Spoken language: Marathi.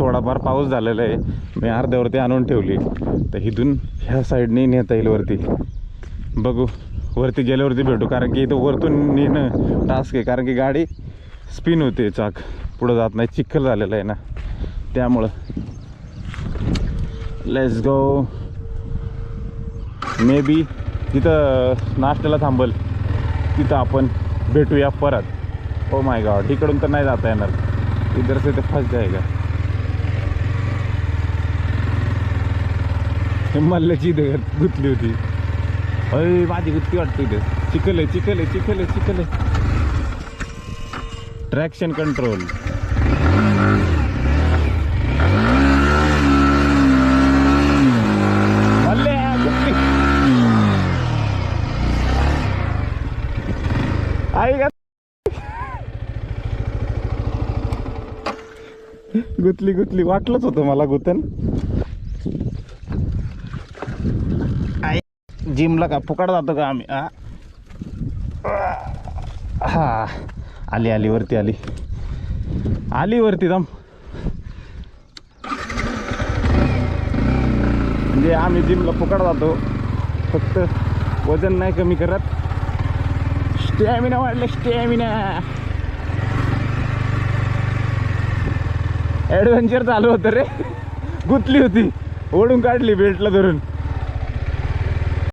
थोडाफार पाऊस झालेला आहे. मी अर्ध्यावरती आणून ठेवली. तर इथून ह्या साईडने नेता येईल वरती. बघू वरती गेल्यावरती भेटू. कारण की इथं वरतून नेणं टास्क आहे. कारण की गाडी स्पिन होते चाक. पुढं जात नाही. चिखल झालेलं आहे ना. त्यामुळं. लेट्स गो मे बी तिथं नाश्त्याला थांबल. तिथं आपण भेटूया परत. ओ माय गॉड इकडून तर नाही जाता येणार. इधर से तर फस जाएगा. हे मल्ल्याची इथं गुतली होती. अय माझी गुतकी वाटते इथे. चिखल आहे चिखल आहे चिखल चिखल ट्रॅक्शन कंट्रोल गुतली. आई गुतली गुतली. वाटलंच होतं मला गुतन. जिमला का? फुकाड जातो का आम्ही? हा? हा. आली आली वरती आली. आली वरती दम म्हणजे आम्ही जिमला फुकाड जातो. फक्त वजन नाही कमी करत. स्टॅमिना वाढलं स्टॅमिना ॲडव्हेंचर चालू होतं रे. गुतली होती. ओढून काढली बेल्टला धरून.